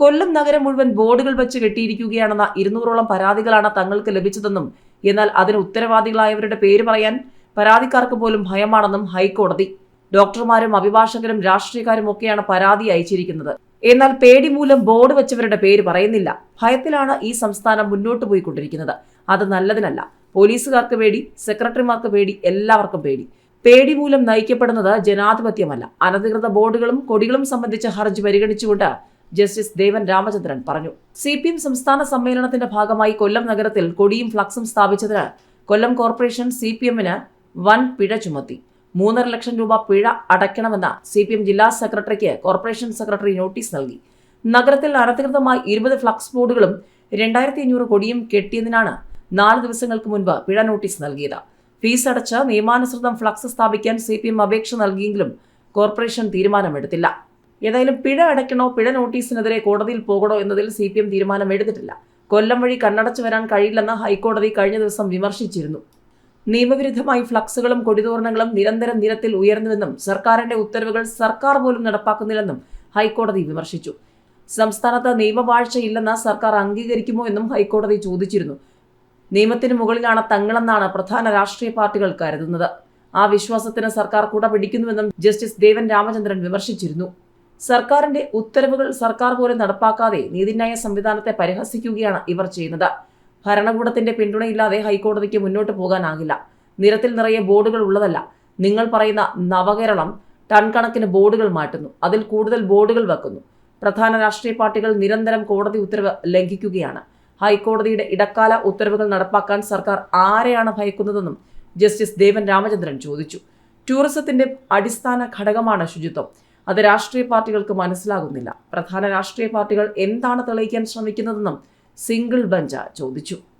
കൊല്ലം നഗരം മുഴുവൻ ബോർഡുകൾ വെച്ച് കെട്ടിയിരിക്കുകയാണെന്ന ഇരുന്നൂറോളം പരാതികളാണ് തങ്ങൾക്ക് ലഭിച്ചതെന്നും എന്നാൽ അതിന് ഉത്തരവാദികളായവരുടെ പേര് പറയാൻ പരാതിക്കാർക്ക് പോലും ഭയമാണെന്നും ഹൈക്കോടതി. ഡോക്ടർമാരും അഭിഭാഷകരും രാഷ്ട്രീയക്കാരും ഒക്കെയാണ് പരാതി അയച്ചിരിക്കുന്നത്. എന്നാൽ പേടി മൂലം ബോർഡ് വെച്ചവരുടെ പേര് പറയുന്നില്ല. ഭയത്തിലാണ് ഈ സംസ്ഥാനം മുന്നോട്ട് പോയിക്കൊണ്ടിരിക്കുന്നത്. അത് നല്ലതിനല്ല. പോലീസുകാർക്ക് പേടി സെക്രട്ടറിമാർക്ക് പേടി എല്ലാവർക്കും പേടി. പേടി മൂലം നയിക്കപ്പെടുന്നത് ജനാധിപത്യമല്ല. അനധികൃത ബോർഡുകളും കൊടികളും സംബന്ധിച്ച ഹർജി പരിഗണിച്ചുകൊണ്ട് ജസ്റ്റിസ് ദേവൻ രാമചന്ദ്രൻ പറഞ്ഞു. സി പി എം സംസ്ഥാന സമ്മേളനത്തിന്റെ ഭാഗമായി കൊല്ലം നഗരത്തിൽ കൊടിയും ഫ്ലക്സും സ്ഥാപിച്ചതിന് കൊല്ലം കോർപ്പറേഷൻ സി പി എമ്മിന് വൻ പിഴ ചുമത്തി. മൂന്നര ലക്ഷം രൂപ പിഴ അടയ്ക്കണമെന്ന സി പി എം ജില്ലാ സെക്രട്ടറിക്ക് കോർപ്പറേഷൻ സെക്രട്ടറി നോട്ടീസ് നൽകി. നഗരത്തിൽ അനധികൃതമായി ഇരുപത് ഫ്ലക്സ് ബോർഡുകളും രണ്ടായിരത്തി അഞ്ഞൂറ് കൊടിയും കെട്ടിയതിനാണ് നാല് ദിവസങ്ങൾക്ക് മുൻപ് പിഴ നോട്ടീസ് നൽകിയത്. ഫീസ് അടച്ച് നിയമാനുസൃതം ഫ്ലക്സ് സ്ഥാപിക്കാൻ സി പി എം അപേക്ഷ നൽകിയെങ്കിലും കോർപ്പറേഷൻ തീരുമാനമെടുത്തില്ല. ഏതായാലും പിഴ അടയ്ക്കണോ പിഴ നോട്ടീസിനെതിരെ കോടതിയിൽ പോകണോ എന്നതിൽ സി പി എം തീരുമാനമെടുത്തിട്ടില്ല കൊല്ലം വഴി കണ്ണടച്ചു വരാൻ കഴിയില്ലെന്ന് ഹൈക്കോടതി കഴിഞ്ഞ ദിവസം വിമർശിച്ചിരുന്നു. നിയമവിരുദ്ധമായി ഫ്ലക്സുകളും കൊടിതോരണങ്ങളും നിരന്തരം നിരത്തിൽ ഉയർന്നുവെന്നും സർക്കാരിന്റെ ഉത്തരവുകൾ സർക്കാർ പോലും നടപ്പാക്കുന്നില്ലെന്നും ഹൈക്കോടതി വിമർശിച്ചു. സംസ്ഥാനത്ത് നിയമവാഴ്ചയില്ലെന്ന് സർക്കാർ അംഗീകരിക്കുമോ എന്നും ഹൈക്കോടതി ചോദിച്ചിരുന്നു. നിയമത്തിന് മുകളിലാണ് തങ്ങളെന്നാണ് പ്രധാന രാഷ്ട്രീയ പാർട്ടികൾ കരുതുന്നത്. ആ വിശ്വാസത്തിന് സർക്കാർ കുട പിടിക്കുന്നുവെന്നും ജസ്റ്റിസ് ദേവൻ രാമചന്ദ്രൻ വിമർശിച്ചിരുന്നു. സർക്കാരിന്റെ ഉത്തരവുകൾ സർക്കാർ പോലെ നടപ്പാക്കാതെ നീതിന്യായ സംവിധാനത്തെ പരിഹസിക്കുകയാണ് ഇവർ ചെയ്യുന്നത്. ഭരണകൂടത്തിന്റെ പിന്തുണയില്ലാതെ ഹൈക്കോടതിക്ക് മുന്നോട്ട് പോകാനാകില്ല. നിരത്തിൽ നിറയെ ബോർഡുകൾ ഉള്ളതല്ല. നിങ്ങൾ പറയുന്ന നവകേരളം ടൺ കണക്കിന് ബോർഡുകൾ മാറ്റുന്നു. അതിൽ കൂടുതൽ ബോർഡുകൾ വെക്കുന്നു. പ്രധാന രാഷ്ട്രീയ പാർട്ടികൾ നിരന്തരം കോടതി ഉത്തരവ് ലംഘിക്കുകയാണ്. ഹൈക്കോടതിയുടെ ഇടക്കാല ഉത്തരവുകൾ നടപ്പാക്കാൻ സർക്കാർ ആരെയാണ് ഭയക്കുന്നതെന്നും ജസ്റ്റിസ് ദേവൻ രാമചന്ദ്രൻ ചോദിച്ചു. ടൂറിസത്തിന്റെ അടിസ്ഥാന ഘടകമാണ് ശുചിത്വം. അത് രാഷ്ട്രീയ പാർട്ടികൾക്ക് മനസ്സിലാകുന്നില്ല. പ്രധാന രാഷ്ട്രീയ പാർട്ടികൾ എന്താണ് തെളിയിക്കാൻ ശ്രമിക്കുന്നതെന്നും സിംഗിൾ ബെഞ്ച് ചോദിച്ചു.